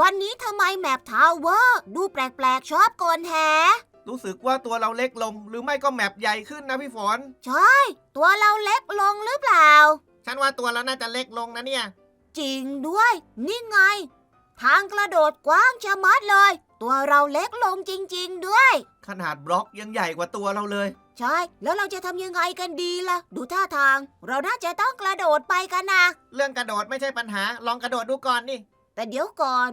วันนี้ทำไมแมปทาวเวอร์ดูแปลกๆชอบโกนแฮะรู้สึกว่าตัวเราเล็กลง หรือไม่ก็แมปใหญ่ขึ้นนะพี่ฝน ใช่ ตัวเราเล็กลงหรือเปล่า ฉันว่าตัวเราน่าจะเล็กลงนะเนี่ย จริงด้วย นี่ไง ทางกระโดดกว้างชะมัดเลย ตัวเราเล็กลงจริง ๆ ด้วย ขนาดบล็อกยังใหญ่กว่าตัวเราเลย ใช่ แล้วเราจะทำยังไงกันดีล่ะ ดูท่าทาง เราน่าจะต้องกระโดดไปกันนะ เรื่องกระโดดไม่ใช่ปัญหา ลองกระโดดดูก่อนนี่ แต่เดี๋ยวก่อน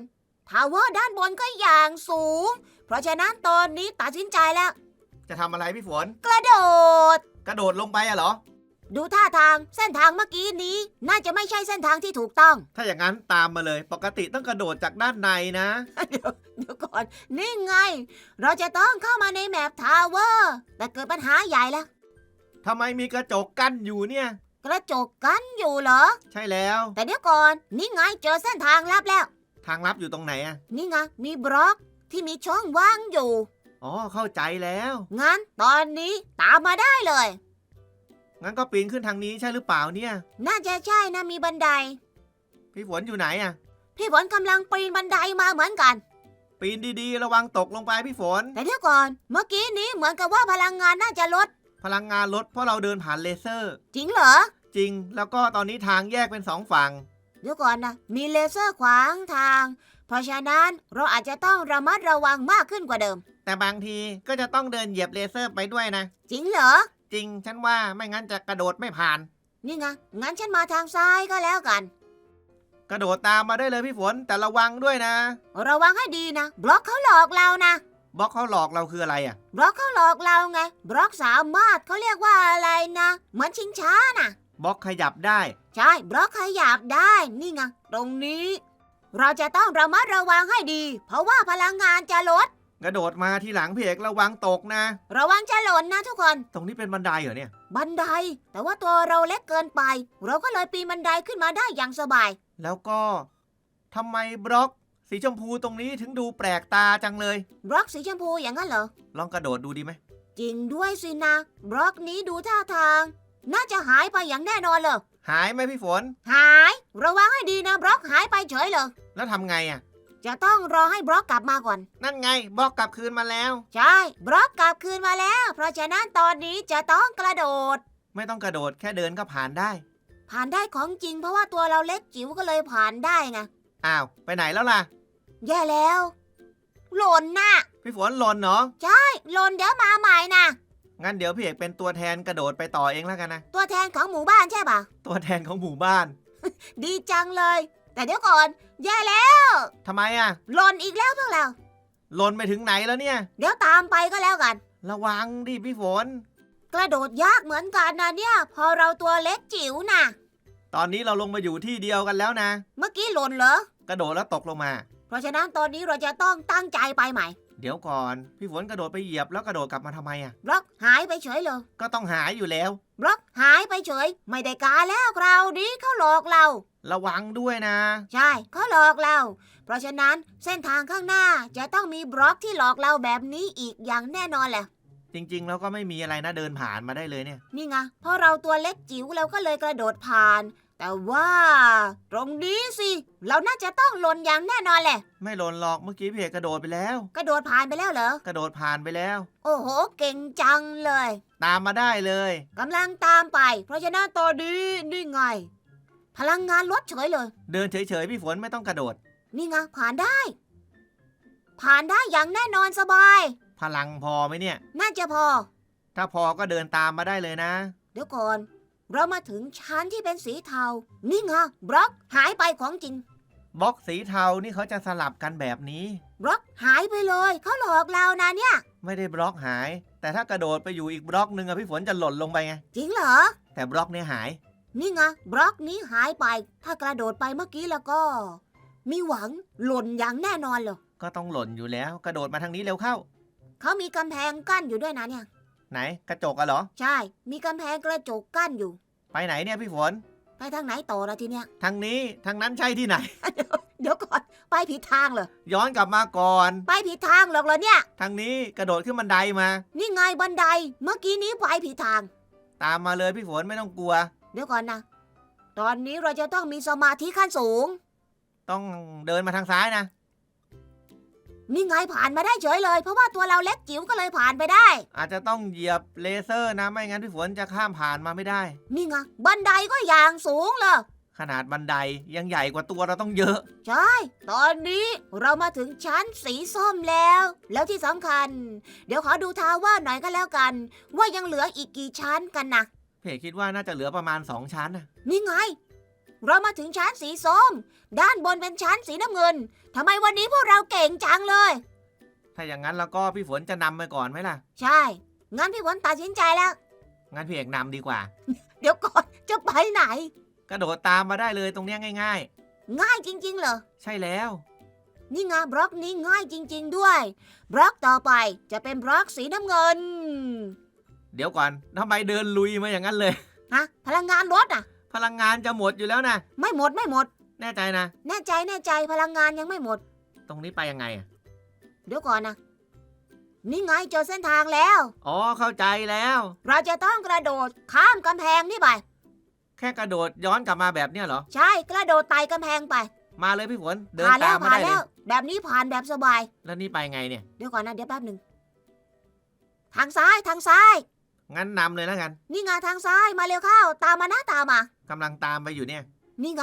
ทาวเวอร์ด้านบนก็อย่างสูง เพราะฉะนั้นตอนนี้ตัดสินใจแล้ว จะทำอะไรพี่ฝน กระโดด กระโดดลงไปอะเหรอ ดูท่าทางเส้นทางเมื่อกี้นี้ น่าจะไม่ใช่เส้นทางที่ถูกต้อง ถ้าอย่างนั้นตามมาเลย ปกติต้องกระโดดจากด้านในนะ เดี๋ยวเดี๋ยวก่อน นี่ไง เราจะต้องเข้ามาในแมปทาวเวอร์ แต่เกิดปัญหาใหญ่แล้วทำไมมีกระจกกั้นอยู่เนี่ย กระจกกันอยู่เหรอ ใช่แล้ว แต่เดี๋ยวก่อน นี่ไงเจอเส้นทางลับแล้ว ทางลับอยู่ตรงไหนอะนี่ไงมีบล็อกที่มีช่องว่างอยู่ อ๋อเข้าใจแล้ว งั้นตอนนี้ตามมาได้เลย งั้นก็ปีนขึ้นทางนี้ใช่หรือเปล่าเนี่ย น่าจะใช่นะมีบันได พี่ฝนอยู่ไหนอะพี่ฝนกำลังปีนบันไดมาเหมือนกัน ปีนดีๆ ระวังตกลงไปพี่ฝน แต่เดี๋ยวก่อน เมื่อกี้นี้เหมือนกับว่าพลังงานน่าจะลด พลังงานลดเพราะเราเดินผ่านเลเซอร์ จริงเหรอ จริง แล้วก็ตอนนี้ทางแยกเป็นสองฝั่ง เดี๋ยวก่อนนะ มีเลเซอร์ขวางทาง เพราะฉะนั้นเราอาจจะต้องระมัดระวังมากขึ้นกว่าเดิม แต่บางทีก็จะต้องเดินเหยียบเลเซอร์ไปด้วยนะ จริงเหรอ จริง ฉันว่าไม่งั้นจะกระโดดไม่ผ่าน นี่ไง งั้นฉันมาทางซ้ายก็แล้วกัน กระโดดตามมาได้เลยพี่ฝนแต่ระวังด้วยนะ ระวังให้ดีนะ บล็อกเขาหลอกเรานะ บล็อกเขาหลอกเราคืออะไรอะ บล็อกเขาหลอกเราไง บล็อกสามารถเขาเรียกว่าอะไรนะเหมือนชิงช้าน่ะ บล็อกขยับได้ ใช่ บล็อกขยับได้ นี่ไง ตรงนี้ เราจะต้องระมัดระวังให้ดี เพราะว่าพลังงานจะลด กระโดดมาทีหลังพี่เอกระวังตกนะ ระวังจะหล่นนะทุกคน ตรงนี้เป็นบันไดเหรอเนี่ย บันได แต่ว่าตัวเราเล็กเกินไป เราก็เลยปีนบันไดขึ้นมาได้อย่างสบาย แล้วก็ทำไมบล็อก สีชมพูตรงนี้ถึงดูแปลกตาจังเลย บล็อกสีชมพูอย่างนั้นเหรอ ลองกระโดดดูดีไหม จริงด้วยสินะ บล็อกนี้ดูท่าทาง น่าจะหายไปอย่างแน่นอนเลย หายไหมพี่ฝน หาย ระวังให้ดีนะบล็อกหายไปเฉยเลย แล้วทำไงอะ จะต้องรอให้บล็อกกลับมาก่อน นั่นไงบล็อกกลับคืนมาแล้ว ใช่ บล็อกกลับคืนมาแล้ว เพราะฉะนั้นตอนนี้จะต้องกระโดด ไม่ต้องกระโดดแค่เดินก็ผ่านได้ ผ่านได้ของจริงเพราะว่าตัวเราเล็กจิ๋วก็เลยผ่านได้ไง อ้าว ไปไหนแล้วล่ะ แย่แล้ว หล่นน่ะ พี่ฝนหล่นเนาะหล่นเดี๋ยวมาใหม่นะงั้นเดี๋ยวพี่เอกเป็นตัวแทนกระโดดไปต่อเองแล้วกันนะ ตัวแทนของหมู่บ้านใช่ปะตัวแทนของหมู่บ้าน ดีจังเลย แต่เดี๋ยวก่อน แย่แล้ว ทำไมอะ หล่นอีกแล้วพวกเรา หล่นไปถึงไหนแล้วเนี่ย เดี๋ยวตามไปก็แล้วกัน ระวังดิพี่ฝน กระโดดยากเหมือนกันนะเนี่ย พอเราตัวเล็กจิ๋วน่ะ ตอนนี้เราลงมาอยู่ที่เดียวกันแล้วนะ เมื่อกี้หล่นเหรอ กระโดดแล้วตกลงมา เพราะฉะนั้นตอนนี้เราจะต้องตั้งใจไปใหม่เดี๋ยวก่อน พี่ฝนกระโดดไปเหยียบแล้วกระโดดกลับมาทำไมอะ บล็อกหายไปเฉยเลยก็ต้องหายอยู่แล้ว บล็อกหายไปเฉย ไม่ได้การแล้วคราวนี้เขาหลอกเรา ระวังด้วยนะ ใช่เขาหลอกเรา เพราะฉะนั้นเส้นทางข้างหน้าจะต้องมีบล็อกที่หลอกเราแบบนี้อีกอย่างแน่นอนแหละ จริง ๆ แล้วก็ไม่มีอะไรนะเดินผ่านมาได้เลยเนี่ย นี่ไงเพราะเราตัวเล็กจิ๋วเราก็เลยกระโดดผ่าน แต่ว่าตรงนี้สิ เราน่าจะต้องหล่นอย่างแน่นอนแหละ ไม่หล่นหรอกเมื่อกี้พี่เอกกระโดดไปแล้ว กระโดดผ่านไปแล้วเหรอ กระโดดผ่านไปแล้ว โอ้โห เก่งจังเลย ตามมาได้เลยกำลังตามไป เพราะฉะนั้นตอนนี้นี่ไง พลังงานลดเฉยเลย เดินเฉยๆพี่ฝนไม่ต้องกระโดด นี่ไงผ่านได้ ผ่านได้อย่างแน่นอนสบาย พลังพอไหมเนี่ย น่าจะพอ ถ้าพอก็เดินตามมาได้เลยนะ เดี๋ยวก่อน เรามาถึงชั้นที่เป็นสีเทา นี่ไงบล็อกหายไปของจริง บล็อกสีเทานี่เขาจะสลับกันแบบนี้ บล็อกหายไปเลย เขาหลอกเรานะเนี่ย ไม่ได้บล็อกหาย แต่ถ้ากระโดดไปอยู่อีกบล็อกหนึ่งอะพี่ฝนจะหล่นลงไปไง จริงเหรอ แต่บล็อกเนี่ยหาย นี่ไงบล็อกนี้หายไป ถ้ากระโดดไปเมื่อกี้แล้วก็ มีหวังหล่นอย่างแน่นอนเลยก็ต้องหล่นอยู่แล้ว กระโดดมาทางนี้เร็วเข้า เขามีกำแพงกั้นอยู่ด้วยนะเนี่ย ไหนกระจกอะเหรอ ใช่ มีกำแพงกระจกกั้นอยู่ ไปไหนเนี่ยพี่ฝน ไปทางไหนต่อละทีเนี้ย ทางนี้ทางนั้นใช่ที่ไหน เดี๋ยวก่อน ไปผิดทางเหรอ ย้อนกลับมาก่อน ไปผิดทางหรอกเหรอเนี่ย ทางนี้กระโดดขึ้นบันไดมา นี่ไงบันได เมื่อกี้นี้ไปผิดทาง ตามมาเลยพี่ฝนไม่ต้องกลัว เดี๋ยวก่อนนะ ตอนนี้เราจะต้องมีสมาธิขั้นสูง ต้องเดินมาทางซ้ายนะ นี่ไงผ่านมาได้เฉยเลย เพราะว่าตัวเราเล็กจิ๋วก็เลยผ่านไปได้ อาจจะต้องเหยียบเลเซอร์นะไม่งั้นพี่ฝนจะข้ามผ่านมาไม่ได้ นี่ไงบันไดก็อย่างสูงเลย ขนาดบันไดยังใหญ่กว่าตัวเราต้องเยอะ ใช่ ตอนนี้เรามาถึงชั้นสีส้มแล้ว แล้วที่สำคัญ เดี๋ยวขอดูทาวเว่าหน่อยก็แล้วกัน ว่ายังเหลืออีกกี่ชั้นกันนะเพจคิดว่าน่าจะเหลือประมาณ 2 ชั้นนะนี่ไง เรามาถึงชั้นสีส้ม ด้านบนเป็นชั้นสีน้ำเงินทำไมวันนี้พวกเราเก่งจังเลย ถ้าอย่างนั้นแล้วก็พี่ฝนจะนำไปก่อนไหมล่ะ ใช่ งั้นพี่ฝนตัดสินใจแล้ว งั้นพี่เอกนำดีกว่า เดี๋ยวก่อนจะไปไหน กระโดดตามมาได้เลยตรงเนี้ยง่าย ง่ายจริง ๆ เหรอ ๆ ใช่แล้ว นี่ไงบล็อกนี้ง่ายจริง ๆ ด้วย บล็อกต่อไปจะเป็นบล็อกสีน้ำเงิน เดี๋ยวก่อนทำไมเดินลุยมาอย่างนั้นเลย ฮะ พลังงานลดอะ พลังงานจะหมดอยู่แล้วนะ ไม่หมดไม่หมด แน่ใจนะ แน่ใจแน่ใจพลังงานยังไม่หมด ตรงนี้ไปยังไงอะเดี๋ยวก่อนนะ นี่ไงเจอเส้นทางแล้ว อ๋อเข้าใจแล้ว เราจะต้องกระโดดข้ามกำแพงนี่ไป แค่กระโดดย้อนกลับมาแบบเนี้ยเหรอ ใช่กระโดดไต่กำแพงไป มาเลยพี่ฝนเดินผ่านแล้ตาวมมาผ่านได้เลแล้ยว แบบนี้ผ่านแบบสบาย แล้วนี่ไปไงเนี่ย เดี๋ยวก่อนนะเดี๋ยวแป๊บหนึ่ง ทางซ้ายทางซ้าย งั้นนำเลยแล้วกันนี่ไงทางซ้ายมาเร็วเข้า ตามมานะตามมากำลังตามไปอยู่เนี่ย นี่ไง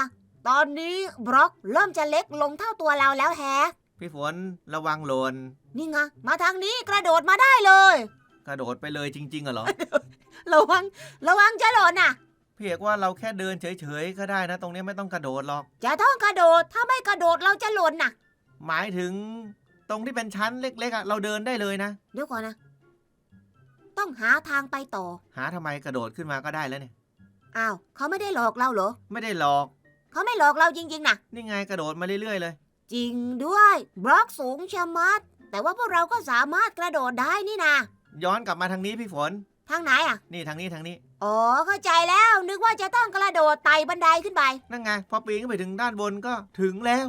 ตอนนี้บล็อกเริ่มจะเล็กลงเท่าตัวเราแล้วแฮะพี่ฝนระวังหล่นนี่ไงมาทางนี้กระโดดมาได้เลย กระโดดไปเลยจริงๆเหรอ ระวัง ระวังจะหล่นน่ะ พี่เอกว่าเราแค่เดินเฉยๆก็ได้นะ ตรงนี้ไม่ต้องกระโดดหรอก จะต้องกระโดดถ้าไม่กระโดดเราจะหล่นน่ะ หมายถึงตรงที่เป็นชั้นเล็กๆอะเราเดินได้เลยนะ เดี๋ยวก่อนนะ ต้องหาทางไปต่อ หาทำไมกระโดดขึ้นมาก็ได้แล้วเนี่ย อ้าวเขาไม่ได้หลอกเราเหรอ ไม่ได้หลอก เขาไม่หลอกเราจริงๆนะ นี่ไงกระโดดมาเรื่อยๆเลย จริงด้วย บล็อกสูงชะมัด แต่ว่าพวกเราก็สามารถกระโดดได้นี่นะ ย้อนกลับมาทางนี้พี่ฝน ทางไหนอะ นี่ทางนี้ทางนี้ อ๋อ เข้าใจแล้ว นึกว่าจะต้องกระโดดไต่บันไดขึ้นไป นั่นไง พอปีนขึ้นไปถึงด้านบนก็ถึงแล้ว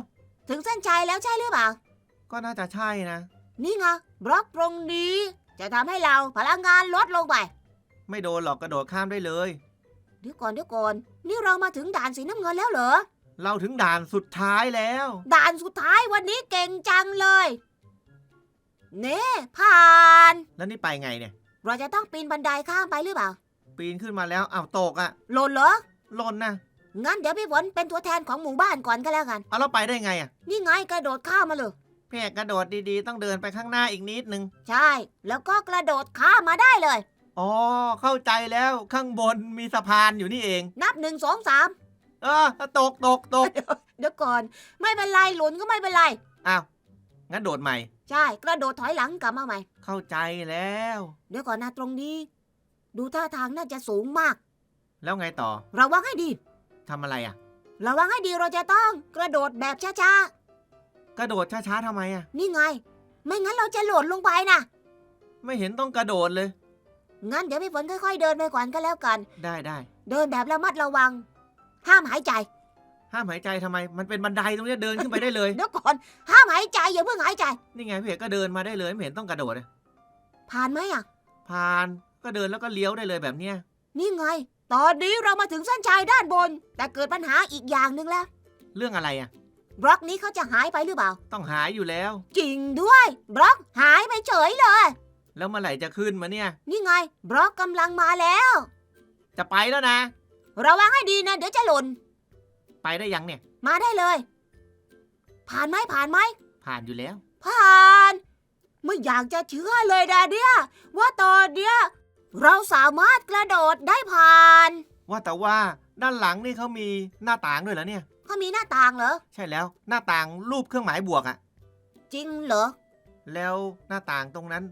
ถึงเส้นชัยแล้วใช่หรือเปล่า ก็น่าจะใช่นะ นี่ไงบล็อกตรงนี้ จะทำให้เราพลังงานลดลงไป ไม่โดนหรอกกระโดดข้ามได้เลย เดี๋ยวก่อนเดี๋ยวก่อนนี่เรามาถึงด่านสีน้ำเงินแล้วเหรอ เราถึงด่านสุดท้ายแล้ว ด่านสุดท้ายวันนี้เก่งจังเลย เน่ผ่าน แล้วนี่ไปไงเนี่ย เราจะต้องปีนบันไดข้ามไปหรือเปล่า ปีนขึ้นมาแล้วอ้าวตกอะหล่นเหรอ หล่นนะงั้นเดี๋ยวพี่ฝนเป็นตัวแทนของหมู่บ้านก่อนก็แล้วกัน เอาเราไปได้ไงอะนี่ไงกระโดดข้ามมาเลย พี่เอกกระโดดดีๆ ต้องเดินไปข้างหน้าอีกนิดนึง ใช่ แล้วก็กระโดดข้ามมาได้เลย อ๋อ เข้าใจแล้วข้างบนมีสะพานอยู่นี่เอง นับหนึ่งสองสามเออตกตกตกเดี๋ยวก่อน ไม่เป็นไรหล่นก็ไม่เป็นไร อ้าว งั้นโดดใหม่ ใช่ กระโดดถอยหลังกลับมาใหม่ เข้าใจแล้ว เดี๋ยวก่อนนะตรงนี้ ดูท่าทางน่าจะสูงมาก แล้วไงต่อ ระวังให้ดีทำอะไรอะระวังให้ดีเราจะต้องกระโดดแบบช้า กระโดดช้าๆทำไมอะๆนี่ไง ไม่งั้นเราจะหล่นลงไปนะไม่เห็นต้องกระโดดเลย งั้นเดี๋ยวพี่ฝนค่อยๆเดินไปก่อนก็แล้วกัน ได้ได้เดินแบบระมัดระวัง ห้ามหายใจ ห้ามหายใจทำไม มันเป็นบันไดตรงเนี้ยเดินขึ้นไปได้เลย เดี๋ยวก่อน ห้ามหายใจอย่าเพิ่งหายใจ นี่ไงพี่เอกก็เดินมาได้เลยไม่เห็นต้องกระโดดเลยผ่านไหมอะ ผ่านก็เดินแล้วก็เลี้ยวได้เลยแบบเนี้ยนี่ไง ตอนนี้เรามาถึงเส้นชัยด้านบน แต่เกิดปัญหาอีกอย่างหนึ่งแล้ว เรื่องอะไรอะ บล็อกนี้เขาจะหายไปหรือเปล่า ต้องหายอยู่แล้ว จริงด้วย บล็อกหายไปเฉยเลย แล้วเมื่อไหร่จะขึ้นมาเนี่ย นี่ไง บล็อกกำลังมาแล้ว จะไปแล้วนะ ระวังให้ดีนะ เดี๋ยวจะหล่น ไปได้ยังเนี่ย มาได้เลย ผ่านไหมผ่านไหม ผ่านอยู่แล้ว ผ่าน ไม่อยากจะเชื่อเลยดาเดียว่าตอนเนี้ยเราสามารถกระโดดได้ผ่าน ว่าแต่ว่าด้านหลังนี่เขามีหน้าต่างด้วยเหรอเนี่ย เขามีหน้าต่างเหรอ ใช่แล้วหน้าต่างรูปเครื่องหมายบวกอะจริงเหรอ แล้วหน้าต่างตรงนั้น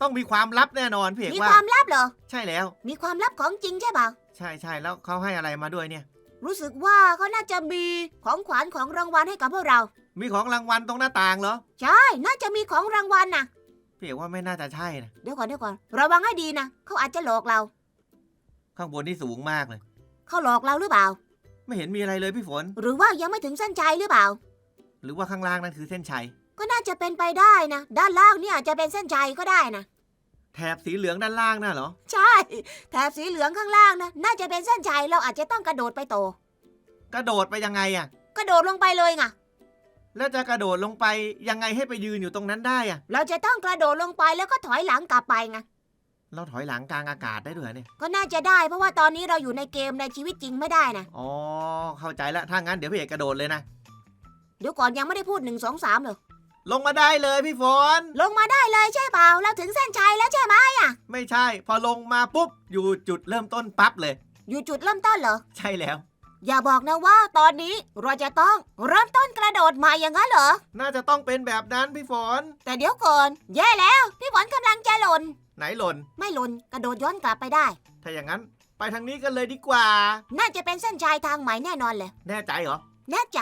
ต้องมีความลับแน่นอนพี่เอกมีว่า ความลับเหรอ ใช่แล้ว มีความลับของจริงใช่ปะใช่ใช่แล้วเขาให้อะไรมาด้วยเนี่ย รู้สึกว่าเขาน่าจะมีของขวัญของรางวัลให้กับพวกเรา มีของรางวัลตรงหน้าต่างเหรอใช่ น่าจะมีของรางวัลนะพี่เอกว่าไม่น่าจะใช่นะเดี๋ยวก่อนเดี๋ยวก่อนระวังให้ดีนะเขาอาจจะหลอกเรา ข้างบนนี่สูงมากเลย เขาหลอกเราหรือเปล่า ไม่เห็นมีอะไรเลยพี่ฝน หรือว่ายังไม่ถึงเส้นชัยหรือเปล่า หรือว่าข้างล่างนั่นคือเส้นชัย ก็น่าจะเป็นไปได้นะ ด้านล่างเนี่ยอาจจะเป็นเส้นชัยก็ได้นะ แถบสีเหลืองด้านล่างน่ะเหรอ ใช่ แถบสีเหลืองข้างล่างนะ น่าจะเป็นเส้นชัยเราอาจจะต้องกระโดดไปโต กระโดดไปยังไงอะกระโดดลงไปเลยไงแล้วจะกระโดดลงไปยังไงให้ไปยืนอยู่ตรงนั้นได้อะเราจะต้องกระโดดลงไปแล้วก็ถอยหลังกลับไปไง เราถอยหลังกลางอากาศได้ด้วยเหรอเนี่ย ก็น่าจะได้เพราะว่าตอนนี้เราอยู่ในเกมในชีวิตจริงไม่ได้นะ อ๋อ เข้าใจแล้ว ถ้างั้นเดี๋ยวพี่เอกกระโดดเลยนะ เดี๋ยวก่อนยังไม่ได้พูดหนึ่งสองสามเลยลงมาได้เลยพี่ฝน ลงมาได้เลยใช่เปล่า เราถึงเส้นชัยแล้วใช่ไหมไม่ใช่ พอลงมาปุ๊บ อยู่จุดเริ่มต้นปั๊บเลย อยู่จุดเริ่มต้นเหรอ ใช่แล้ว อย่าบอกนะว่าตอนนี้เราจะต้องเริ่มต้นกระโดดใหม่อย่างนั้นเหรอ น่าจะต้องเป็นแบบนั้นพี่ฝน แต่เดี๋ยวก่อน แย่แล้ว พี่ฝนกำลังจะหล่น ไหนหล่น ไม่หล่นกระโดดย้อนกลับไปได้ ถ้าอย่างนั้น ไปทางนี้กันเลยดีกว่า น่าจะเป็นเส้นชัยทางใหม่แน่นอนเลย แน่ใจเหรอ แน่ใจ